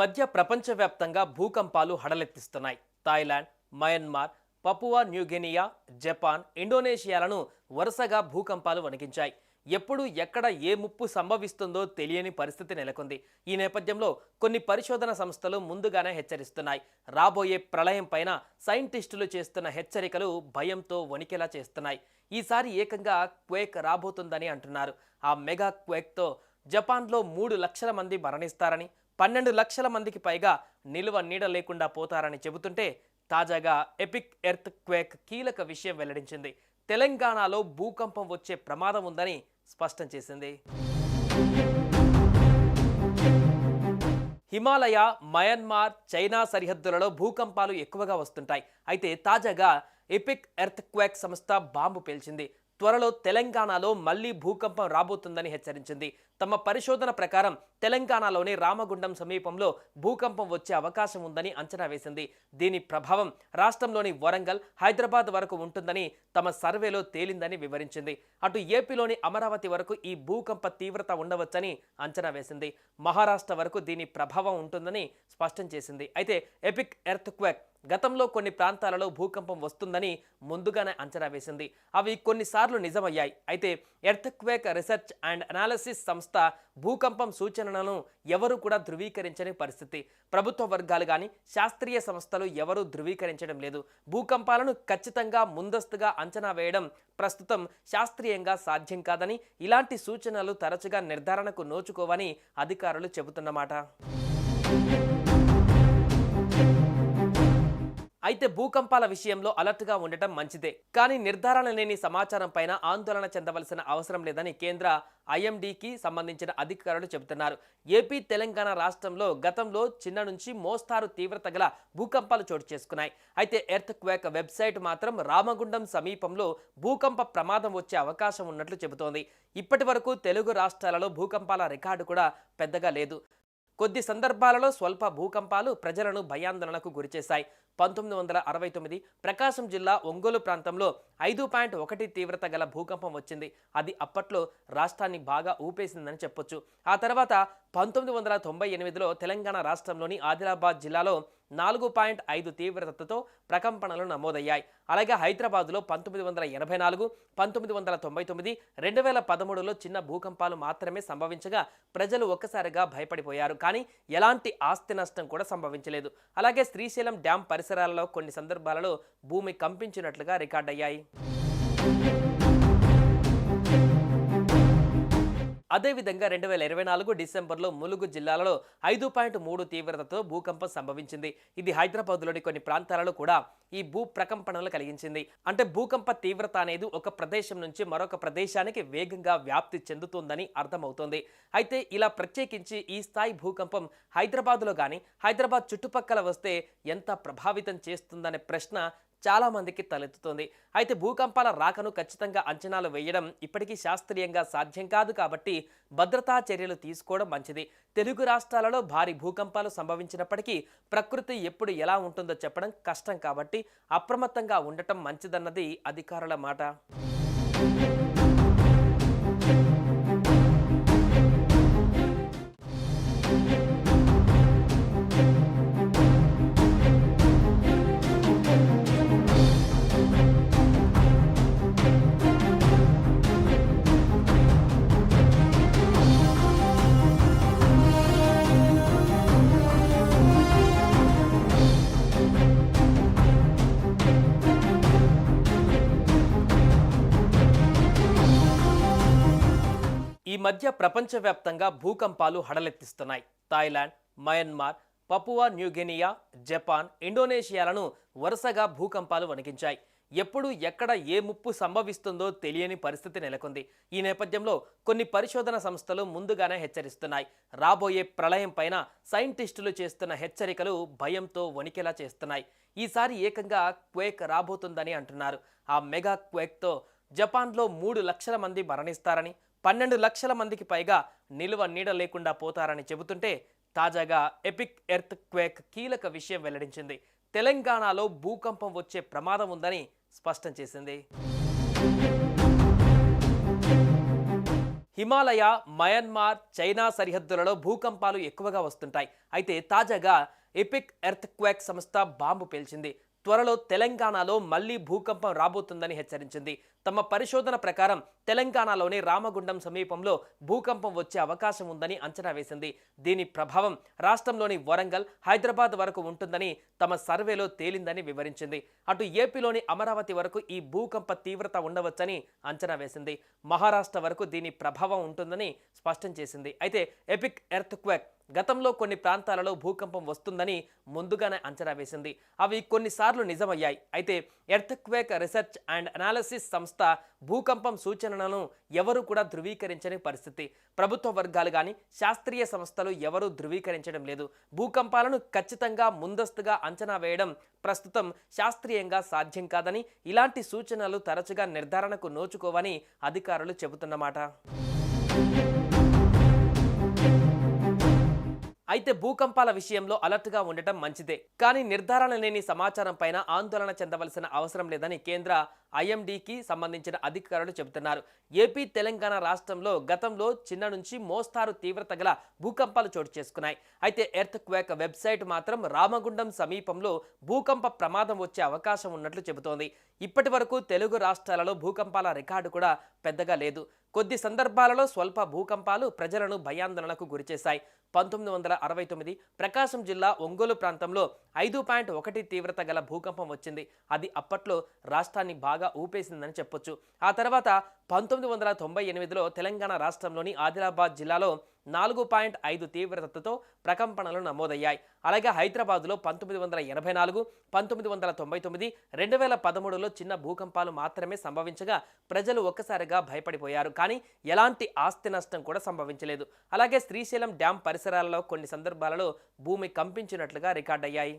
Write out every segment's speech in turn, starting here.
మధ్య ప్రపంచవ్యాప్తంగా భూకంపాలు హడలెత్తిస్తున్నాయి. Thailand Myanmar Papua New Guinea Japan ఇండోనేషియాలను వరుసగా భూకంపాలు వణికించాయి. ఎప్పుడు ఎక్కడ ఏ ముప్పు సంభవిస్తుందో తెలియని పరిస్థితి నెలకొంది. ఈ నేపథ్యంలో కొన్ని పరిశోధన సంస్థలు ముందుగానే హెచ్చరిస్తున్నాయి. రాబోయే ప్రళయం పైన సైంటిస్టులు చేస్తున్న హెచ్చరికలు భయంతో వణికేలా చేస్తున్నాయి. ఈసారి ఏకంగా క్వేక్ రాబోతుందని అంటున్నారు. ఆ మెగా క్వేక్తో జపాన్లో మూడు లక్షల మంది మరణిస్తారని పన్నెండు లక్షల మందికి పైగా నిలువ నీడ లేకుండా పోతారని చెబుతుంటే తాజాగా ఎపిక్ ఎర్త్ క్వేక్ కీలక విషయం వెల్లడించింది. తెలంగాణలో భూకంపం వచ్చే ప్రమాదం ఉందని స్పష్టం చేసింది. హిమాలయ మయన్మార్ చైనా సరిహద్దులలో భూకంపాలు ఎక్కువగా వస్తుంటాయి. అయితే తాజాగా ఎపిక్ ఎర్త్ క్వేక్ సంస్థ బాంబు పేల్చింది. త్వరలో తెలంగాణలో మళ్ళీ భూకంపం రాబోతుందని హెచ్చరించింది. తమ పరిశోధన ప్రకారం తెలంగాణలోని రామగుండం సమీపంలో భూకంపం వచ్చే అవకాశం ఉందని అంచనా వేసింది. దీని ప్రభావం రాష్ట్రంలోని వరంగల్ హైదరాబాద్ వరకు ఉంటుందని తమ సర్వేలో తేలిందని వివరించింది. అటు ఏపీలోని అమరావతి వరకు ఈ భూకంప తీవ్రత ఉండవచ్చని అంచనా వేసింది. మహారాష్ట్ర వరకు దీని ప్రభావం ఉంటుందని స్పష్టం చేసింది. అయితే ఎపిక్ ఎర్త్ క్వేక్ గతంలో కొన్ని ప్రాంతాలలో భూకంపం వస్తుందని ముందుగానే అంచనా వేసింది. అవి కొన్నిసార్లు నిజమయ్యాయి. అయితే ఎర్త్క్వేక్ రీసెర్చ్ అండ్ అనాలిసిస్ సంస్థ భూకంపం సూచనలను ఎవరు కూడా ధృవీకరించని పరిస్థితి. ప్రభుత్వ వర్గాలు కానీ శాస్త్రీయ సంస్థలు ఎవరూ ధృవీకరించడం లేదు. భూకంపాలను ఖచ్చితంగా ముందస్తుగా అంచనా వేయడం ప్రస్తుతం శాస్త్రీయంగా సాధ్యం కాదని ఇలాంటి సూచనలు తరచుగా నిర్ధారణకు నోచుకోవని అధికారులు చెబుతున్నమాట. అయితే భూకంపాల విషయంలో అలర్ట్గా ఉండటం మంచిదే. కానీ నిర్ధారణ లేని సమాచారం పైన ఆందోళన చెందవలసిన అవసరం లేదని కేంద్ర ఐఎండీకి సంబంధించిన అధికారులు చెబుతున్నారు. ఏపీ తెలంగాణ రాష్ట్రంలో గతంలో చిన్న నుంచి మోస్తారు తీవ్రత గల భూకంపాలు చోటు చేసుకున్నాయి. అయితే ఎర్త్ క్వేక్ వెబ్సైట్ మాత్రం రామగుండం సమీపంలో భూకంప ప్రమాదం వచ్చే అవకాశం ఉన్నట్లు చెబుతోంది. ఇప్పటి వరకు తెలుగు రాష్ట్రాలలో భూకంపాల రికార్డు కూడా పెద్దగా లేదు. కొద్ది సందర్భాలలో స్వల్ప భూకంపాలు ప్రజలను భయాందోళనకు గురిచేశాయి. పంతొమ్మిది వందల అరవై తొమ్మిది ప్రకాశం జిల్లా ఒంగోలు ప్రాంతంలో ఐదు పాయింట్ ఒకటి తీవ్రత గల భూకంపం వచ్చింది. అది అప్పట్లో రాష్ట్రాన్ని బాగా ఊపేసిందని చెప్పొచ్చు. ఆ తర్వాత పంతొమ్మిది వందల తొంభై ఎనిమిదిలో తెలంగాణ రాష్ట్రంలోని ఆదిలాబాద్ జిల్లాలో నాలుగు పాయింట్ ఐదు తీవ్రతతో ప్రకంపనలు నమోదయ్యాయి. అలాగే హైదరాబాద్లో పంతొమ్మిది వందల ఎనభై నాలుగు పంతొమ్మిది వందల తొంభై తొమ్మిది రెండు వేల పదమూడులో చిన్న భూకంపాలు మాత్రమే సంభవించగా ప్రజలు ఒక్కసారిగా భయపడిపోయారు. కానీ ఎలాంటి ఆస్తి నష్టం కూడా సంభవించలేదు. అలాగే శ్రీశైలం డ్యాం పరిసరాలలో కొన్ని సందర్భాలలో భూమి కంపించినట్లుగా రికార్డయ్యాయి. అదేవిధంగా రెండు వేల ఇరవై నాలుగు డిసెంబర్లో ములుగు జిల్లాలో ఐదు పాయింట్ మూడు తీవ్రతతో భూకంపం సంభవించింది. ఇది హైదరాబాద్లోని కొన్ని ప్రాంతాలలో కూడా ఈ భూ ప్రకంపనలు కలిగించింది. అంటే భూకంప తీవ్రత అనేది ఒక ప్రదేశం నుంచి మరొక ప్రదేశానికి వేగంగా వ్యాప్తి చెందుతుందని అర్థమవుతోంది. అయితే ఇలా ప్రత్యేకించి ఈ స్థాయి భూకంపం హైదరాబాద్లో కానీ హైదరాబాద్ చుట్టుపక్కల వస్తే ఎంత ప్రభావితం చేస్తుందనే ప్రశ్న చాలా మందికి తలెత్తుతోంది. అయితే భూకంపాల రాకను ఖచ్చితంగా అంచనాలు వేయడం ఇప్పటికీ శాస్త్రీయంగా సాధ్యం కాదు కాబట్టి భద్రతా చర్యలు తీసుకోవడం మంచిది. తెలుగు రాష్ట్రాలలో భారీ భూకంపాలు సంభవించినప్పటికీ ప్రకృతి ఎప్పుడు ఎలా ఉంటుందో చెప్పడం కష్టం కాబట్టి అప్రమత్తంగా ఉండటం మంచిదన్నది అధికారుల మాట. మధ్య ప్రపంచవ్యాప్తంగా భూకంపాలు హడలెత్తిస్తున్నాయి. Thailand Myanmar Papua New Guinea Japan ఇండోనేషియాలను వరుసగా భూకంపాలు వణికించాయి. ఎప్పుడు ఎక్కడ ఏ ముప్పు సంభవిస్తుందో తెలియని పరిస్థితి నెలకొంది. ఈ నేపథ్యంలో కొన్ని పరిశోధన సంస్థలు ముందుగానే హెచ్చరిస్తున్నాయి. రాబోయే ప్రళయం పైన సైంటిస్టులు చేస్తున్న హెచ్చరికలు భయంతో వణికేలా చేస్తున్నాయి. ఈసారి ఏకంగా క్వేక్ రాబోతుందని అంటున్నారు. ఆ మెగా క్వేక్తో జపాన్లో మూడు లక్షల మంది మరణిస్తారని పన్నెండు లక్షల మందికి పైగా నిలువ నీడ లేకుండా పోతారని చెబుతుంటే తాజాగా ఎపిక్ ఎర్త్ క్వేక్ కీలక విషయం వెల్లడించింది. తెలంగాణలో భూకంపం వచ్చే ప్రమాదం ఉందని స్పష్టం చేసింది. హిమాలయ మయన్మార్ చైనా సరిహద్దులలో భూకంపాలు ఎక్కువగా వస్తుంటాయి. అయితే తాజాగా ఎపిక్ ఎర్త్ క్వేక్ సంస్థ బాంబు పేల్చింది. త్వరలో తెలంగాణలో మళ్ళీ భూకంపం రాబోతుందని హెచ్చరించింది. తమ పరిశోధన ప్రకారం తెలంగాణలోని రామగుండం సమీపంలో భూకంపం వచ్చే అవకాశం ఉందని అంచనా వేసింది. దీని ప్రభావం రాష్ట్రంలోని వరంగల్ హైదరాబాద్ వరకు ఉంటుందని తమ సర్వేలో తేలిందని వివరించింది. అటు ఏపీలోని అమరావతి వరకు ఈ భూకంప తీవ్రత ఉండవచ్చని అంచనా వేసింది. మహారాష్ట్ర వరకు దీని ప్రభావం ఉంటుందని స్పష్టం చేసింది. అయితే ఎపిక్ ఎర్త్ క్వాక్ గతంలో కొన్ని ప్రాంతాలలో భూకంపం వస్తుందని ముందుగానే అంచనా వేసింది. అవి కొన్నిసార్లు నిజమయ్యాయి. అయితే ఎర్త్క్వేక్ రీసెర్చ్ అండ్ అనాలిసిస్ సంస్థ భూకంపం సూచనలను ఎవరు కూడా ధృవీకరించని పరిస్థితి. ప్రభుత్వ వర్గాలు కానీ శాస్త్రీయ సంస్థలు ఎవరూ ధృవీకరించడం లేదు. భూకంపాలను ఖచ్చితంగా ముందస్తుగా అంచనా వేయడం ప్రస్తుతం శాస్త్రీయంగా సాధ్యం కాదని ఇలాంటి సూచనలు తరచుగా నిర్ధారణకు నోచుకోవని అధికారులు చెబుతున్నమాట. అయితే భూకంపాల విషయంలో అలర్ట్గా ఉండటం మంచిదే. కానీ నిర్ధారణ లేని సమాచారం పైన ఆందోళన చెందవలసిన అవసరం లేదని కేంద్ర ఐఎండీకి సంబంధించిన అధికారులు చెబుతున్నారు. ఏపీ తెలంగాణ రాష్ట్రంలో గతంలో చిన్న నుంచి మోస్తారు తీవ్రత గల భూకంపాలు చోటు చేసుకున్నాయి. అయితే ఎర్త్ క్వేక్ వెబ్సైట్ మాత్రం రామగుండం సమీపంలో భూకంప ప్రమాదం వచ్చే అవకాశం ఉన్నట్లు చెబుతోంది. ఇప్పటి వరకు తెలుగు రాష్ట్రాలలో భూకంపాల రికార్డు కూడా పెద్దగా లేదు. కొద్ది సందర్భాలలో స్వల్ప భూకంపాలు ప్రజలను భయాందోళనకు గురిచేశాయి. పంతొమ్మిది వందల అరవై తొమ్మిది ప్రకాశం జిల్లా ఒంగోలు ప్రాంతంలో ఐదు పాయింట్ ఒకటి తీవ్రత గల భూకంపం వచ్చింది. అది అప్పట్లో రాష్ట్రాన్ని బాగా ఊపేసిందని చెప్పొచ్చు. ఆ తర్వాత పంతొమ్మిది వందల తొంభై ఎనిమిదిలో తెలంగాణ రాష్ట్రంలోని ఆదిలాబాద్ జిల్లాలో నాలుగు పాయింట్ ఐదు తీవ్రతతో ప్రకంపనలు నమోదయ్యాయి. అలాగే హైదరాబాద్లో పంతొమ్మిది వందల ఎనభై నాలుగు పంతొమ్మిది వందల తొంభై తొమ్మిది రెండు వేల పదమూడులో చిన్న భూకంపాలు మాత్రమే సంభవించగా ప్రజలు ఒక్కసారిగా భయపడిపోయారు. కానీ ఎలాంటి ఆస్తి నష్టం కూడా సంభవించలేదు. అలాగే శ్రీశైలం డ్యాం పరిసరాలలో కొన్ని సందర్భాలలో భూమి కంపించినట్లుగా రికార్డయ్యాయి.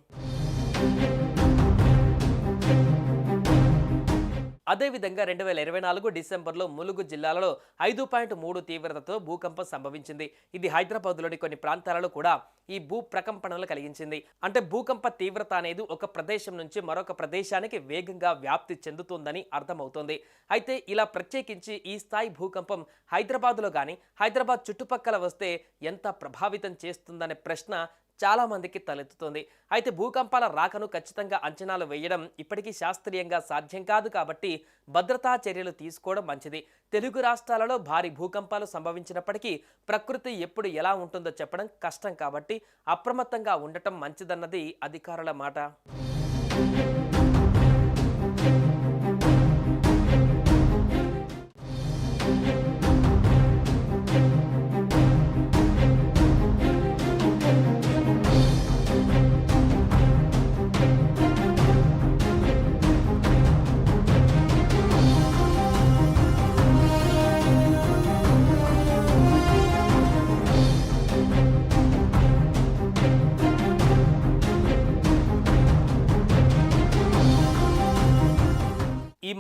అదేవిధంగా రెండు వేల ఇరవై నాలుగు డిసెంబర్లో ములుగు జిల్లాలో ఐదు పాయింట్ మూడు తీవ్రతతో భూకంపం సంభవించింది. ఇది హైదరాబాద్లోని కొన్ని ప్రాంతాలలో కూడా ఈ భూ ప్రకంపనలు కలిగించింది. అంటే భూకంప తీవ్రత అనేది ఒక ప్రదేశం నుంచి మరొక ప్రదేశానికి వేగంగా వ్యాప్తి చెందుతుందని అర్థమవుతోంది. అయితే ఇలా ప్రత్యేకించి ఈ స్థాయి భూకంపం హైదరాబాద్లో కానీ హైదరాబాద్ చుట్టుపక్కల వస్తే ఎంత ప్రభావితం చేస్తుందనే ప్రశ్న చాలా మందికి తలెత్తుతుంది. అయితే భూకంపాల రాకను ఖచ్చితంగా అంచనాలు వేయడం ఇప్పటికీ శాస్త్రీయంగా సాధ్యం కాదు కాబట్టి భద్రతా చర్యలు తీసుకోవడం మంచిది. తెలుగు రాష్ట్రాలలో భారీ భూకంపాలు సంభవించినప్పటికీ ప్రకృతి ఎప్పుడు ఎలా ఉంటుందో చెప్పడం కష్టం కాబట్టి అప్రమత్తంగా ఉండటం మంచిదన్నది అధికారుల మాట.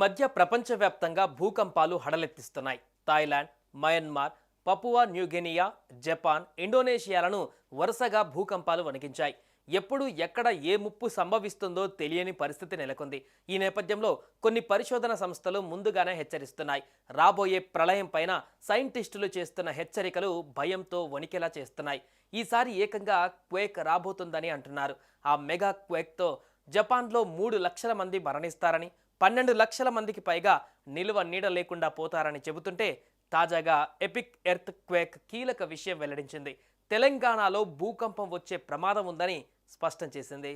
మధ్య ప్రపంచవ్యాప్తంగా భూకంపాలు హడలెత్తిస్తున్నాయి. Thailand Myanmar Papua New Guinea Japan ఇండోనేషియాలను వరుసగా భూకంపాలు వణికించాయి. ఎప్పుడు ఎక్కడ ఏ ముప్పు సంభవిస్తుందో తెలియని పరిస్థితి నెలకొంది. ఈ నేపథ్యంలో కొన్ని పరిశోధన సంస్థలు ముందుగానే హెచ్చరిస్తున్నాయి. రాబోయే ప్రళయం పైన సైంటిస్టులు చేస్తున్న హెచ్చరికలు భయంతో వణికేలా చేస్తున్నాయి. ఈసారి ఏకంగా క్వేక్ రాబోతుందని అంటున్నారు. ఆ మెగా క్వేక్తో జపాన్లో మూడు లక్షల మంది మరణిస్తారని పన్నెండు లక్షల మందికి పైగా నిలువ నీడ లేకుండా పోతారని చెబుతుంటే తాజాగా ఎపిక్ ఎర్త్ క్వేక్ కీలక విషయం వెల్లడించింది. తెలంగాణలో భూకంపం వచ్చే ప్రమాదం ఉందని స్పష్టం చేసింది.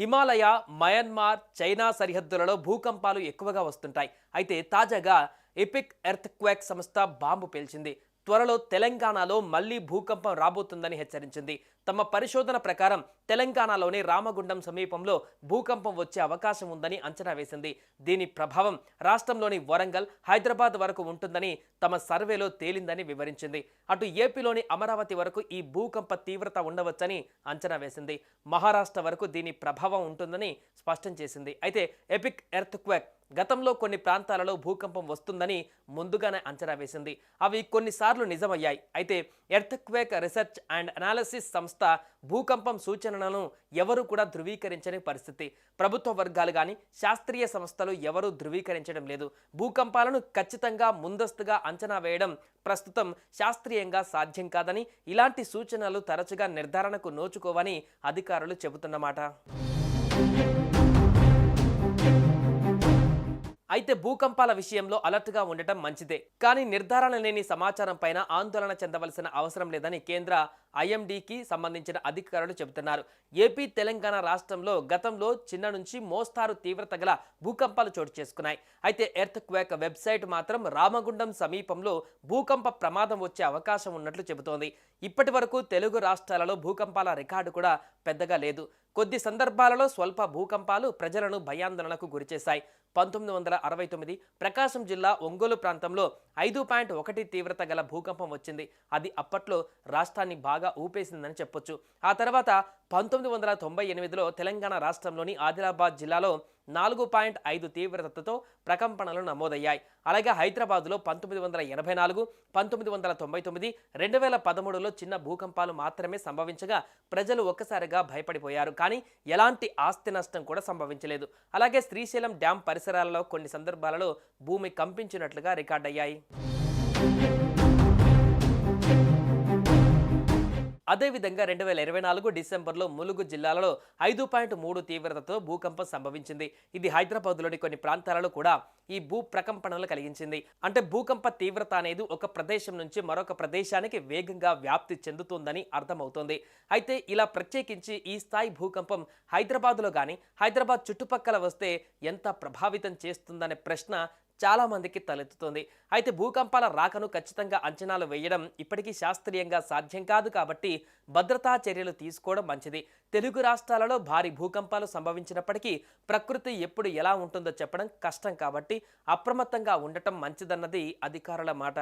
హిమాలయ మయన్మార్ చైనా సరిహద్దులలో భూకంపాలు ఎక్కువగా వస్తుంటాయి. అయితే తాజాగా ఎపిక్ ఎర్త్ క్వేక్ సంస్థ బాంబు పేల్చింది. త్వరలో తెలంగాణలో మళ్ళీ భూకంపం రాబోతుందని హెచ్చరించింది. తమ పరిశోధన ప్రకారం తెలంగాణలోని రామగుండం సమీపంలో భూకంపం వచ్చే అవకాశం ఉందని అంచనా వేసింది. దీని ప్రభావం రాష్ట్రంలోని వరంగల్ హైదరాబాద్ వరకు ఉంటుందని తమ సర్వేలో తేలిందని వివరించింది. అటు ఏపీలోని అమరావతి వరకు ఈ భూకంప తీవ్రత ఉండవచ్చని అంచనా వేసింది. మహారాష్ట్ర వరకు దీని ప్రభావం ఉంటుందని స్పష్టం చేసింది. అయితే ఎపిక్ ఎర్త్ క్వాక్ గతంలో కొన్ని ప్రాంతాలలో భూకంపం వస్తుందని ముందుగానే అంచనా వేసింది. అవి కొన్నిసార్లు నిజమయ్యాయి. అయితే ఎర్త్క్వేక్ రీసెర్చ్ అండ్ అనాలిసిస్ సంస్థ భూకంపం సూచనలను ఎవరు కూడా ధృవీకరించని పరిస్థితి. ప్రభుత్వ వర్గాలు కానీ శాస్త్రీయ సంస్థలు ఎవరూ ధృవీకరించడం లేదు. భూకంపాలను ఖచ్చితంగా ముందస్తుగా అంచనా వేయడం ప్రస్తుతం శాస్త్రీయంగా సాధ్యం కాదని ఇలాంటి సూచనలు తరచుగా నిర్ధారణకు నోచుకోవని అధికారులు చెబుతున్నమాట. అయితే భూకంపాల విషయంలో అలర్ట్గా ఉండటం మంచిదే. కానీ నిర్ధారణ లేని సమాచారం పైన ఆందోళన చెందవలసిన అవసరం లేదని కేంద్ర ఐఎండీకి సంబంధించిన అధికారులు చెబుతున్నారు. ఏపీ తెలంగాణ రాష్ట్రంలో గతంలో చిన్న నుంచి మోస్తారు తీవ్రత గల భూకంపాలు చోటు చేసుకున్నాయి. అయితే ఎర్త్ క్వేక్ వెబ్సైట్ మాత్రం రామగుండం సమీపంలో భూకంప ప్రమాదం వచ్చే అవకాశం ఉన్నట్లు చెబుతోంది. ఇప్పటి వరకు తెలుగు రాష్ట్రాలలో భూకంపాల రికార్డు కూడా పెద్దగా లేదు. కొద్ది సందర్భాలలో స్వల్ప భూకంపాలు ప్రజలను భయాందోళనకు గురిచేశాయి. పంతొమ్మిది వందల అరవై తొమ్మిది ప్రకాశం జిల్లా ఒంగోలు ప్రాంతంలో ఐదు పాయింట్ ఒకటి తీవ్రత గల భూకంపం వచ్చింది. అది అప్పట్లో రాష్ట్రాన్ని బాగా ఊపేసిందని చెప్పొచ్చు. ఆ తర్వాత పంతొమ్మిది వందల తొంభై ఎనిమిదిలో తెలంగాణ రాష్ట్రంలోని ఆదిలాబాద్ జిల్లాలో నాలుగు పాయింట్ ఐదు తీవ్రతతో ప్రకంపనలు నమోదయ్యాయి. అలాగే హైదరాబాద్లో పంతొమ్మిది వందల ఎనభై నాలుగు పంతొమ్మిది వందల తొంభై తొమ్మిది రెండు వేల పదమూడులో చిన్న భూకంపాలు మాత్రమే సంభవించగా ప్రజలు ఒక్కసారిగా భయపడిపోయారు. కానీ ఎలాంటి ఆస్తి నష్టం కూడా సంభవించలేదు. అలాగే శ్రీశైలం డ్యాం పరిసరాలలో కొన్ని సందర్భాలలో భూమి కంపించినట్లుగా రికార్డయ్యాయి. అదేవిధంగా రెండు వేల ఇరవై నాలుగు డిసెంబర్లో ములుగు జిల్లాలో ఐదు పాయింట్ మూడు తీవ్రతతో భూకంపం సంభవించింది. ఇది హైదరాబాద్లోని కొన్ని ప్రాంతాలలో కూడా ఈ భూ ప్రకంపనలు కలిగించింది. అంటే భూకంప తీవ్రత అనేది ఒక ప్రదేశం నుంచి మరొక ప్రదేశానికి వేగంగా వ్యాప్తి చెందుతుందని అర్థమవుతోంది. అయితే ఇలా ప్రత్యేకించి ఈ స్థాయి భూకంపం హైదరాబాద్లో కానీ హైదరాబాద్ చుట్టుపక్కల వస్తే ఎంత ప్రభావితం చేస్తుందనే ప్రశ్న చాలా మందికి తలెత్తుతోంది. అయితే భూకంపాల రాకను ఖచ్చితంగా అంచనాలు వేయడం ఇప్పటికీ శాస్త్రీయంగా సాధ్యం కాదు కాబట్టి భద్రతా చర్యలు తీసుకోవడం మంచిది. తెలుగు రాష్ట్రాలలో భారీ భూకంపాలు సంభవించినప్పటికీ ప్రకృతి ఎప్పుడు ఎలా ఉంటుందో చెప్పడం కష్టం కాబట్టి అప్రమత్తంగా ఉండటం మంచిదన్నది అధికారుల మాట.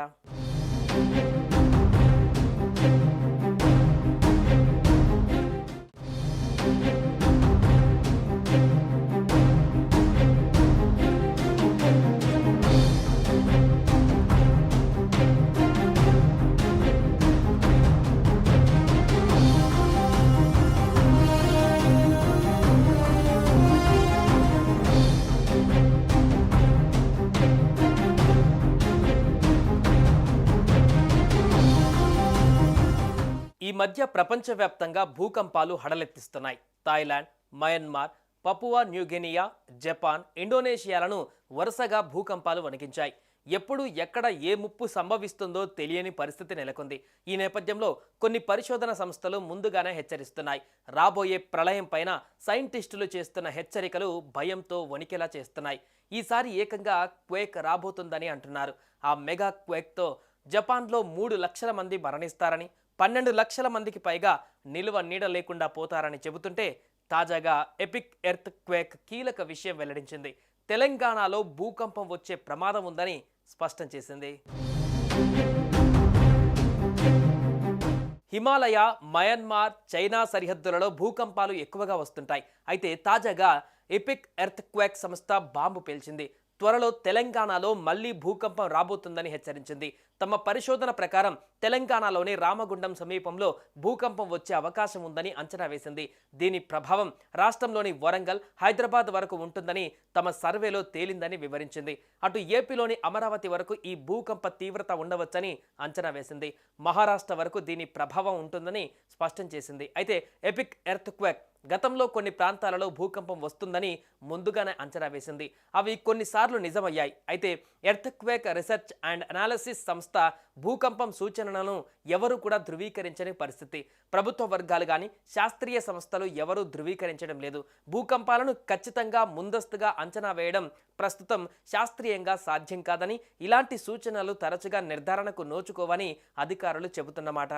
మధ్య ప్రపంచవ్యాప్తంగా భూకంపాలు హడలెత్తిస్తున్నాయి. Thailand Myanmar Papua New Guinea Japan ఇండోనేషియాలను వరుసగా భూకంపాలు వణికించాయి. ఎప్పుడు ఎక్కడ ఏ ముప్పు సంభవిస్తుందో తెలియని పరిస్థితి నెలకొంది. ఈ నేపథ్యంలో కొన్ని పరిశోధన సంస్థలు ముందుగానే హెచ్చరిస్తున్నాయి. రాబోయే ప్రళయం పైన సైంటిస్టులు చేస్తున్న హెచ్చరికలు భయంతో వణికేలా చేస్తున్నాయి. ఈసారి ఏకంగా క్వేక్ రాబోతుందని అంటున్నారు. ఆ మెగా క్వేక్తో జపాన్లో మూడు లక్షల మంది మరణిస్తారని పన్నెండు లక్షల మందికి పైగా నిలువ నీడ లేకుండా పోతారని చెబుతుంటే తాజాగా ఎపిక్ ఎర్త్ క్వేక్ కీలక విషయం వెల్లడించింది. తెలంగాణలో భూకంపం వచ్చే ప్రమాదం ఉందని స్పష్టం చేసింది. హిమాలయ మయన్మార్ చైనా సరిహద్దులలో భూకంపాలు ఎక్కువగా వస్తుంటాయి. అయితే తాజాగా ఎపిక్ ఎర్త్ క్వేక్ సంస్థ బాంబు పేల్చింది. త్వరలో తెలంగాణలో మళ్ళీ భూకంపం రాబోతుందని హెచ్చరించింది. తమ పరిశోధన ప్రకారం తెలంగాణలోని రామగుండం సమీపంలో భూకంపం వచ్చే అవకాశం ఉందని అంచనా వేసింది. దీని ప్రభావం రాష్ట్రంలోని వరంగల్ హైదరాబాద్ వరకు ఉంటుందని తమ సర్వేలో తేలిందని వివరించింది. అటు ఏపీలోని అమరావతి వరకు ఈ భూకంప తీవ్రత ఉండవచ్చని అంచనా వేసింది. మహారాష్ట్ర వరకు దీని ప్రభావం ఉంటుందని స్పష్టం చేసింది. అయితే ఎపిక్ ఎర్త్ క్వెక్ గతంలో కొన్ని ప్రాంతాలలో భూకంపం వస్తుందని ముందుగానే అంచనా వేసింది. అవి కొన్నిసార్లు నిజమయ్యాయి. అయితే ఎర్త్క్వేక్ రీసెర్చ్ అండ్ అనాలిసిస్ సంస్థ భూకంపం సూచనలను ఎవరు కూడా ధృవీకరించని పరిస్థితి. ప్రభుత్వ వర్గాలు కానీ శాస్త్రీయ సంస్థలు ఎవరూ ధృవీకరించడం లేదు. భూకంపాలను ఖచ్చితంగా ముందస్తుగా అంచనా వేయడం ప్రస్తుతం శాస్త్రీయంగా సాధ్యం కాదని ఇలాంటి సూచనలు తరచుగా నిర్ధారణకు నోచుకోవని అధికారులు చెబుతున్నమాట.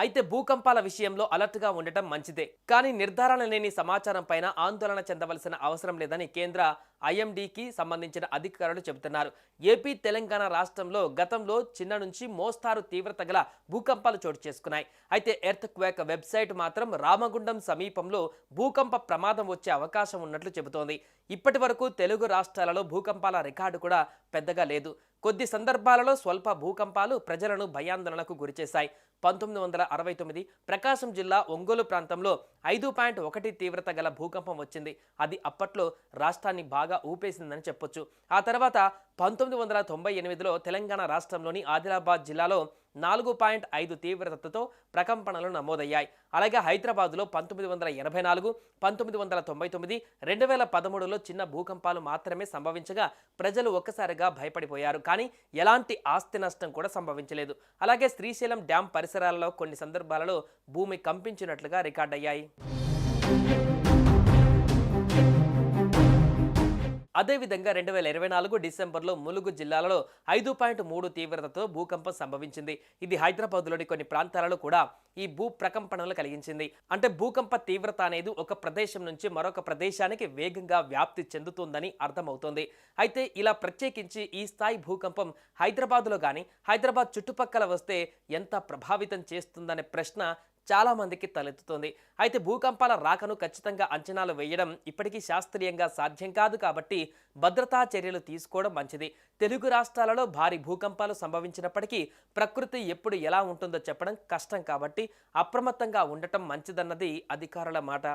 అయితే భూకంపాల విషయంలో అలర్ట్గా ఉండటం మంచిదే. కానీ నిర్ధారణ లేని సమాచారం పైన ఆందోళన చెందవలసిన అవసరం లేదని కేంద్ర ఐఎండీకి సంబంధించిన అధికారులు చెబుతున్నారు. ఏపీ తెలంగాణ రాష్ట్రంలో గతంలో చిన్న నుంచి మోస్తారు తీవ్రత గల భూకంపాలు చోటు చేసుకున్నాయి. అయితే ఎర్త్ క్వేక్ వెబ్సైట్ మాత్రం రామగుండం సమీపంలో భూకంప ప్రమాదం వచ్చే అవకాశం ఉన్నట్లు చెబుతోంది. ఇప్పటి తెలుగు రాష్ట్రాలలో భూకంపాల రికార్డు కూడా పెద్దగా లేదు. కొద్ది సందర్భాలలో స్వల్ప భూకంపాలు ప్రజలను భయాందోళనకు గురిచేశాయి. పంతొమ్మిది వందల అరవై తొమ్మిది ప్రకాశం జిల్లా ఒంగోలు ప్రాంతంలో ఐదు పాయింట్ ఒకటి తీవ్రత గల భూకంపం వచ్చింది. అది అప్పట్లో రాష్ట్రాన్ని బాగా ఊపేసిందని చెప్పొచ్చు. ఆ తర్వాత పంతొమ్మిది వందల తొంభై ఎనిమిదిలో తెలంగాణ రాష్ట్రంలోని ఆదిలాబాద్ జిల్లాలో నాలుగు పాయింట్ ఐదు తీవ్రతతో ప్రకంపనలు నమోదయ్యాయి. అలాగే హైదరాబాద్లో పంతొమ్మిది వందల ఎనభై నాలుగు పంతొమ్మిది వందల తొంభై తొమ్మిది రెండు వేల పదమూడులో చిన్న భూకంపాలు మాత్రమే సంభవించగా ప్రజలు ఒక్కసారిగా భయపడిపోయారు. కానీ ఎలాంటి ఆస్తి నష్టం కూడా సంభవించలేదు. అలాగే శ్రీశైలం డ్యాం పరిసరాలలో కొన్ని సందర్భాలలో భూమి కంపించినట్లుగా రికార్డయ్యాయి. అదేవిధంగా రెండు వేల ఇరవై నాలుగు డిసెంబర్లో ములుగు జిల్లాలలో ఐదు పాయింట్ మూడు తీవ్రతతో భూకంపం సంభవించింది. ఇది హైదరాబాద్లోని కొన్ని ప్రాంతాలలో కూడా ఈ భూ ప్రకంపనలు కలిగించింది. అంటే భూకంప తీవ్రత అనేది ఒక ప్రదేశం నుంచి మరొక ప్రదేశానికి వేగంగా వ్యాప్తి చెందుతుందని అర్థమవుతోంది. అయితే ఇలా ప్రత్యేకించి ఈ స్థాయి భూకంపం హైదరాబాద్లో కానీ హైదరాబాద్ చుట్టుపక్కల వస్తే ఎంత ప్రభావితం చేస్తుందనే ప్రశ్న చాలా మందికి తలెత్తుతోంది. అయితే భూకంపాల రాకను ఖచ్చితంగా అంచనాలు వేయడం ఇప్పటికీ శాస్త్రీయంగా సాధ్యం కాదు కాబట్టి భద్రతా చర్యలు తీసుకోవడం మంచిది. తెలుగు రాష్ట్రాలలో భారీ భూకంపాలు సంభవించినప్పటికీ ప్రకృతి ఎప్పుడు ఎలా ఉంటుందో చెప్పడం కష్టం కాబట్టి అప్రమత్తంగా ఉండటం మంచిదన్నది అధికారుల మాట.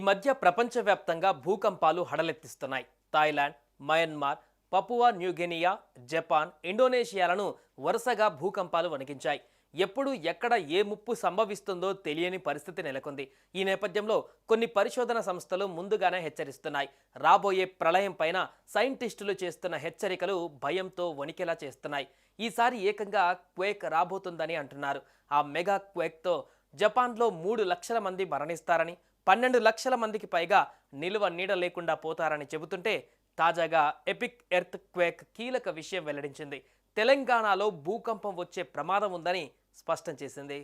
మధ్య ప్రపంచవ్యాప్తంగా భూకంపాలు హడలెత్తిస్తున్నాయి. Thailand Myanmar Papua New Guinea Japan ఇండోనేషియాలను వరుసగా భూకంపాలు వణికించాయి. ఎప్పుడు ఎక్కడ ఏ ముప్పు సంభవిస్తుందో తెలియని పరిస్థితి నెలకొంది. ఈ నేపథ్యంలో కొన్ని పరిశోధన సంస్థలు ముందుగానే హెచ్చరిస్తున్నాయి. రాబోయే ప్రళయం పైన సైంటిస్టులు చేస్తున్న హెచ్చరికలు భయంతో వణికేలా చేస్తున్నాయి. ఈసారి ఏకంగా క్వేక్ రాబోతుందని అంటున్నారు. ఆ మెగా క్వేక్తో జపాన్లో మూడు లక్షల మంది మరణిస్తారని పన్నెండు లక్షల మందికి పైగా నిలువ నీడ లేకుండా పోతారని చెబుతుంటే తాజాగా ఎపిక్ ఎర్త్ క్వేక్ కీలక విషయం వెల్లడించింది. తెలంగాణలో భూకంపం వచ్చే ప్రమాదం ఉందని స్పష్టం చేసింది.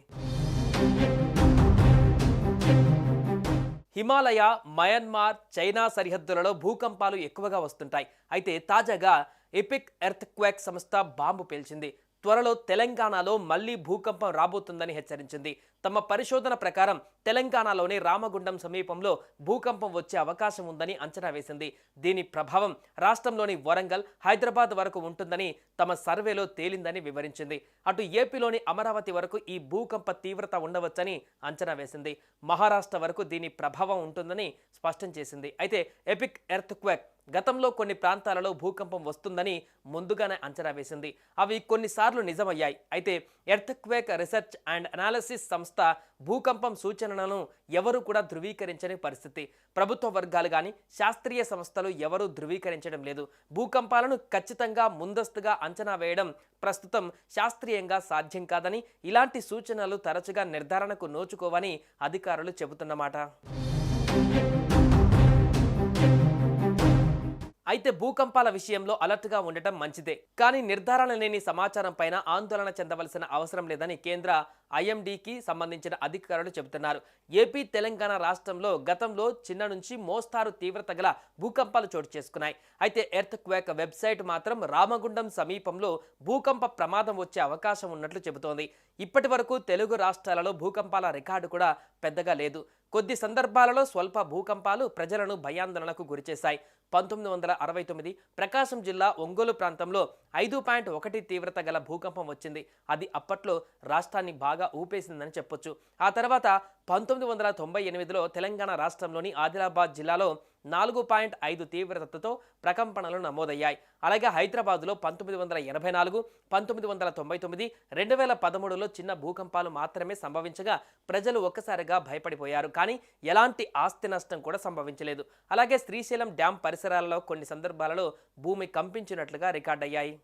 హిమాలయ మయన్మార్ చైనా సరిహద్దులలో భూకంపాలు ఎక్కువగా వస్తుంటాయి. అయితే తాజాగా ఎపిక్ ఎర్త్ క్వేక్ సంస్థ బాంబు పేల్చింది. త్వరలో తెలంగాణలో మళ్ళీ భూకంపం రాబోతుందని హెచ్చరించింది. తమ పరిశోధన ప్రకారం తెలంగాణలోని రామగుండం సమీపంలో భూకంపం వచ్చే అవకాశం ఉందని అంచనా వేసింది. దీని ప్రభావం రాష్ట్రంలోని వరంగల్ హైదరాబాద్ వరకు ఉంటుందని తమ సర్వేలో తేలిందని వివరించింది. అటు ఏపీలోని అమరావతి వరకు ఈ భూకంప తీవ్రత ఉండవచ్చని అంచనా వేసింది. మహారాష్ట్ర వరకు దీని ప్రభావం ఉంటుందని స్పష్టం చేసింది. అయితే ఎపిక్ ఎర్త్ క్వేక్ గతంలో కొన్ని ప్రాంతాలలో భూకంపం వస్తుందని ముందుగానే అంచనా వేసింది. అవి కొన్నిసార్లు నిజమయ్యాయి. అయితే ఎర్త్క్వేక్ రీసెర్చ్ అండ్ అనాలిసిస్ సంస్థ భూకంపం సూచనలను ఎవరు కూడా ధృవీకరించని పరిస్థితి. ప్రభుత్వ వర్గాలు కానీ శాస్త్రీయ సంస్థలు ఎవరూ ధృవీకరించడం లేదు. భూకంపాలను ఖచ్చితంగా ముందస్తుగా అంచనా వేయడం ప్రస్తుతం శాస్త్రీయంగా సాధ్యం కాదని ఇలాంటి సూచనలు తరచుగా నిర్ధారణకు నోచుకోవని అధికారులు చెబుతున్నమాట. అయితే భూకంపాల విషయంలో అలర్ట్గా ఉండటం మంచిదే. కానీ నిర్ధారణ లేని సమాచారం పైన ఆందోళన చెందవలసిన అవసరం లేదని కేంద్ర ఐఎండీకి సంబంధించిన అధికారులు చెబుతున్నారు. ఏపీ తెలంగాణ రాష్ట్రంలో గతంలో చిన్న నుంచి మోస్తారు తీవ్రత గల భూకంపాలు చోటు చేసుకున్నాయి. అయితే ఎర్త్ క్వేక్ వెబ్సైట్ మాత్రం రామగుండం సమీపంలో భూకంప ప్రమాదం వచ్చే అవకాశం ఉన్నట్లు చెబుతోంది. ఇప్పటి వరకు తెలుగు రాష్ట్రాలలో భూకంపాల రికార్డు కూడా పెద్దగా లేదు. కొద్ది సందర్భాలలో స్వల్ప భూకంపాలు ప్రజలను భయాందోళనకు గురిచేశాయి. పంతొమ్మిది వందల అరవై తొమ్మిది ప్రకాశం జిల్లా ఒంగోలు ప్రాంతంలో ఐదు పాయింట్ ఒకటి తీవ్రత గల భూకంపం వచ్చింది. అది అప్పట్లో రాష్ట్రాన్ని బాగా ఊపేసిందని చెప్పొచ్చు. ఆ తర్వాత పంతొమ్మిది వందల తొంభై ఎనిమిదిలో తెలంగాణ రాష్ట్రంలోని ఆదిలాబాద్ జిల్లాలో నాలుగు పాయింట్ ఐదు తీవ్రతతో ప్రకంపనలు నమోదయ్యాయి. అలాగే హైదరాబాద్లో పంతొమ్మిది వందల ఎనభై నాలుగు పంతొమ్మిది వందల తొంభై తొమ్మిది రెండు వేల పదమూడులో చిన్న భూకంపాలు మాత్రమే సంభవించగా ప్రజలు ఒక్కసారిగా భయపడిపోయారు. కానీ ఎలాంటి ఆస్తి నష్టం కూడా సంభవించలేదు. అలాగే శ్రీశైలం డ్యాం పరిసరాలలో కొన్ని సందర్భాలలో భూమి కంపించినట్లుగా రికార్డయ్యాయి.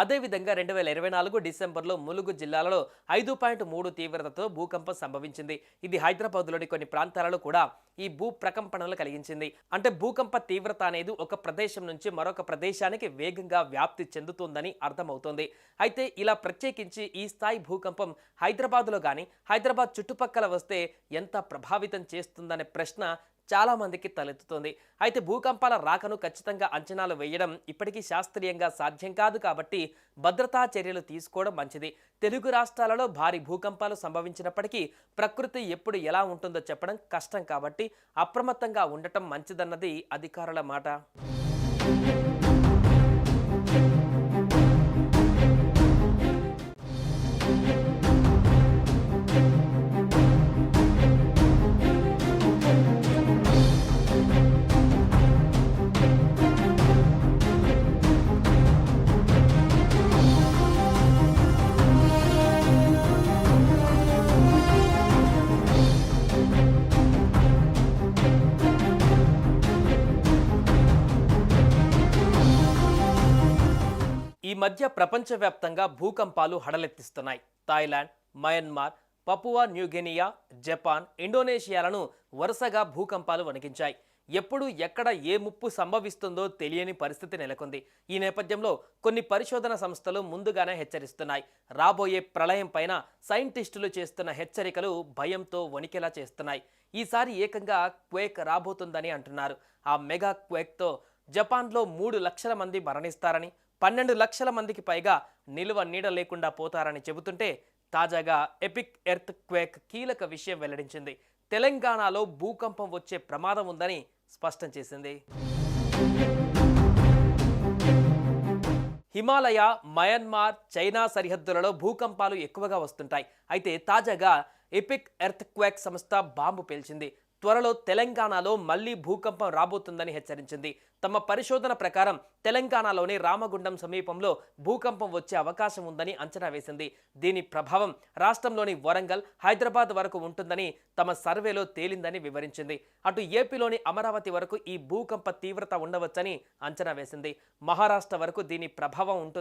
అదేవిధంగా రెండు వేల ఇరవై నాలుగు డిసెంబర్లో ములుగు జిల్లాలో ఐదు పాయింట్ మూడు తీవ్రతతో భూకంపం సంభవించింది. ఇది హైదరాబాద్లోని కొన్ని ప్రాంతాలలో కూడా ఈ భూ ప్రకంపనలు కలిగించింది. అంటే భూకంప తీవ్రత అనేది ఒక ప్రదేశం నుంచి మరొక ప్రదేశానికి వేగంగా వ్యాప్తి చెందుతుందని అర్థమవుతోంది. అయితే ఇలా ప్రత్యేకించి ఈ స్థాయి భూకంపం హైదరాబాద్లో కానీ హైదరాబాద్ చుట్టుపక్కల వస్తే ఎంత ప్రభావితం చేస్తుందనే ప్రశ్న చాలా మందికి తలెత్తుతోంది. అయితే భూకంపాల రాకను ఖచ్చితంగా అంచనాలు వేయడం ఇప్పటికీ శాస్త్రీయంగా సాధ్యం కాదు కాబట్టి భద్రతా చర్యలు తీసుకోవడం మంచిది. తెలుగు రాష్ట్రాలలో భారీ భూకంపాలు సంభవించినప్పటికీ ప్రకృతి ఎప్పుడు ఎలా ఉంటుందో చెప్పడం కష్టం కాబట్టి అప్రమత్తంగా ఉండటం మంచిదన్నది అధికారుల మాట. మధ్య ప్రపంచవ్యాప్తంగా భూకంపాలు హడలెత్తిస్తున్నాయి. Thailand Myanmar Papua New Guinea Japan ఇండోనేషియాలను వరుసగా భూకంపాలు వణికించాయి. ఎప్పుడు ఎక్కడ ఏ ముప్పు సంభవిస్తుందో తెలియని పరిస్థితి నెలకొంది. ఈ నేపథ్యంలో కొన్ని పరిశోధన సంస్థలు ముందుగానే హెచ్చరిస్తున్నాయి. రాబోయే ప్రళయం పైన సైంటిస్టులు చేస్తున్న హెచ్చరికలు భయంతో వణికేలా చేస్తున్నాయి. ఈసారి ఏకంగా క్వేక్ రాబోతుందని అంటున్నారు. ఆ మెగా క్వేక్తో జపాన్లో మూడు లక్షల మంది మరణిస్తారని పన్నెండు లక్షల మందికి పైగా నిలువ నీడ లేకుండా పోతారని చెబుతుంటే తాజాగా ఎపిక్ ఎర్త్ క్వేక్ కీలక విషయం వెల్లడించింది. తెలంగాణలో భూకంపం వచ్చే ప్రమాదం ఉందని స్పష్టం చేసింది. హిమాలయ మయన్మార్ చైనా సరిహద్దులలో భూకంపాలు ఎక్కువగా వస్తుంటాయి. అయితే తాజాగా ఎపిక్ ఎర్త్ క్వేక్ సంస్థ బాంబు పేల్చింది. త్వరలో తెలంగాణలో మళ్ళీ భూకంపం రాబోతుందని హెచ్చరించింది. తమ పరిశోధన ప్రకారం తెలంగాణలోని రామగుండం సమీపంలో భూకంపం వచ్చే అవకాశం ఉందని అంచనా వేసింది. దీని ప్రభావం రాష్ట్రంలోని వరంగల్ హైదరాబాద్ వరకు ఉంటుందని తమ సర్వేలో తేలిందని వివరించింది. అటు ఏపీలోని అమరావతి వరకు ఈ భూకంప తీవ్రత ఉండవచ్చని అంచనా వేసింది. మహారాష్ట్ర వరకు దీని ప్రభావం ఉంటుంది